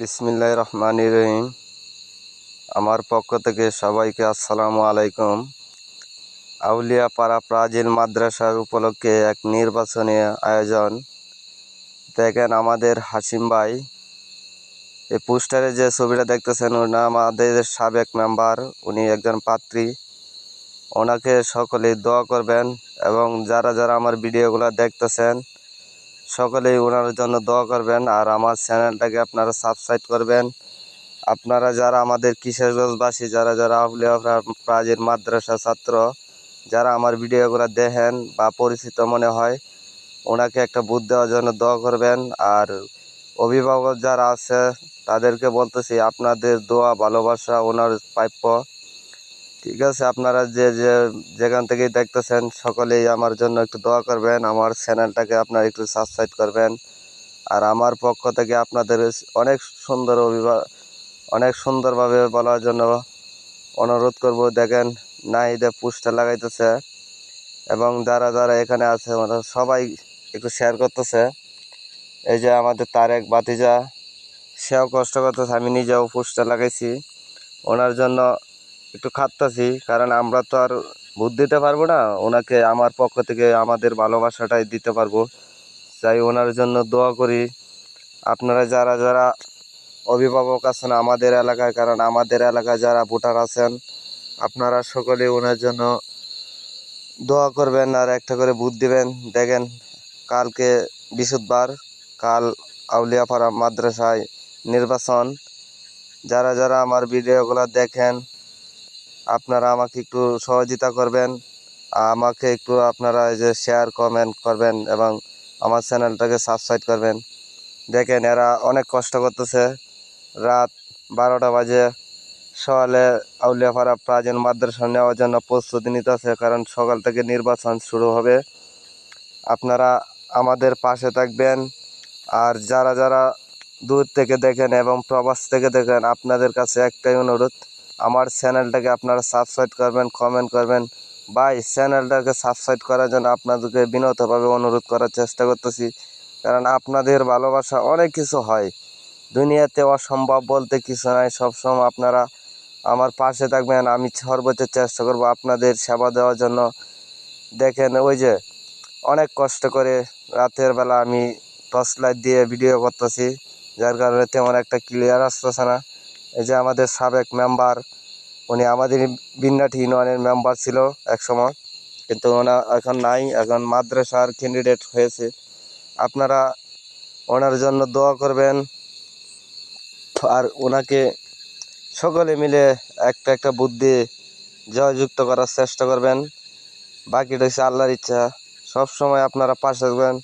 বিসমিল্লাহ রহমান রহিম। আমার পক্ষ থেকে সবাইকে আসসালামু আলাইকুম। আউলিয়াপাড়া প্রাচীন মাদ্রাসার উপলক্ষে এক নির্বাচনী আয়োজন। দেখেন আমাদের হাসিম ভাই, এই পোস্টারে যে ছবিটা দেখতেছেন ওনা আমাদের সাবেক মেম্বার, উনি একজন পাত্রী। ওনাকে সকলেই দোয়া করবেন এবং যারা যারা আমার ভিডিওগুলো দেখতেছেন সকলেই ওনার জন্য দোয়া করবেন আর আমার চ্যানেলটাকে আপনারা সাবস্ক্রাইব করবেন। আপনারা যারা আমাদের কিশোরগঞ্জবাসী যারা যারা আউলিয়া প্রাজের মাদ্রাসা ছাত্র, যারা আমার ভিডিওগুলো দেখেন বা পরিচিত মনে হয়, ওনাকে একটা বুধ দেওয়ার জন্য দোয়া করবেন। আর অভিভাবক যারা আছে, তাদেরকে বলতেছি, আপনাদের দোয়া, ভালোবাসা, ওনার প্রাপ্য। ঠিক আছে, আপনারা যে যে, যেখান থেকেই দেখতেছেন সকলেই আমার জন্য একটু দোয়া করবেন, আমার চ্যানেলটাকে আপনারা একটু সাবস্ক্রাইব করবেন। আর আমার পক্ষ থেকে আপনাদের অনেক সুন্দর অভিভা, অনেক সুন্দরভাবে বলার জন্য অনুরোধ করব, দেখেন না নাহিদে পুষ্টা লাগাইতেছে এবং যারা যারা এখানে আছে ওরা সবাই একটু শেয়ার করতেছে। এই যে আমাদের তারেক বাতিজা সেও কষ্ট করতেছে, আমি নিজেও পুষ্টা লাগাইছি। ওনার জন্য একটু খাটতাছি, কারণ আমরা তো আর ভোট দিতে পারব না। ওনাকে আমার পক্ষ থেকে আমাদের ভালোবাসাটাই দিতে পারব। তাই ওনার জন্য দোয়া করি। আপনারা যারা যারা অভিভাবক আছেন আমাদের এলাকায়, কারণ আমাদের এলাকায় যারা ভোটার আছেন, আপনারা সকলে ওনার জন্য দোয়া করবেন আর একটা করে ভোট দিবেন। দেখেন, কালকে বৃহস্পতিবার কাল আউলিয়াপাড়া মাদ্রাসায় নির্বাচন। যারা যারা আমার ভিডিওগুলো দেখেন আপনারা আমাকে একটু সহযোগিতা করবেন, আমাকে একটু আপনারা এই যে শেয়ার কমেন্ট করবেন এবং আমার চ্যানেলটাকে সাবস্ক্রাইব করবেন। দেখেন এরা অনেক কষ্ট করতেছে। রাত বারোটা বাজে। সকালে আউলিয়াপাড়া প্রাচীন মাদ্রাসা নেওয়ার জন্য প্রস্তুতি নিতেছে, কারণ সকাল থেকে নির্বাচন শুরু হবে। আপনারা আমাদের পাশে থাকবেন। আর যারা যারা দূর থেকে দেখেন এবং প্রবাস থেকে দেখেন, আপনাদের কাছে একটাই অনুরোধ আমার চ্যানেলটাকে আপনারা সাবস্ক্রাইব করবেন কমেন্ট করবেন। বাই চ্যানেলটাকে সাবস্ক্রাইব করার জন্য আপনাদেরকে বিনতভাবে অনুরোধ করার চেষ্টা করতেছি। কারণ আপনাদের ভালোবাসা অনেক কিছু হয়। দুনিয়াতে অসম্ভব বলতে কিছু নাই। সবসময় আপনারা আমার পাশে থাকবেন। আমি সর্বোচ্চ চেষ্টা করব আপনাদের সেবা দেওয়ার জন্য। দেখেন, ওই যে অনেক কষ্ট করে রাতের বেলা আমি টর্চ লাইট দিয়ে ভিডিও করতেছি। যার কারণে তেমন একটা ক্লিয়ার আসতেছে না। এই যে আমাদের সাবেক মেম্বার উনি আমাদের বিন্নাটি ইউনিয়নের মেম্বার ছিল এক সময় কিন্তু ওনা এখন নাই, এখন মাদ্রাসার ক্যান্ডিডেট হয়েছে। আপনারা ওনার জন্য দোয়া করবেন। আর ওনাকে সকলে মিলে একটা একটা বুদ্ধি জয়যুক্ত করার চেষ্টা করবেন। বাকিটা হচ্ছে আল্লাহর ইচ্ছা। সব সময় আপনারা পাশে থাকবেন।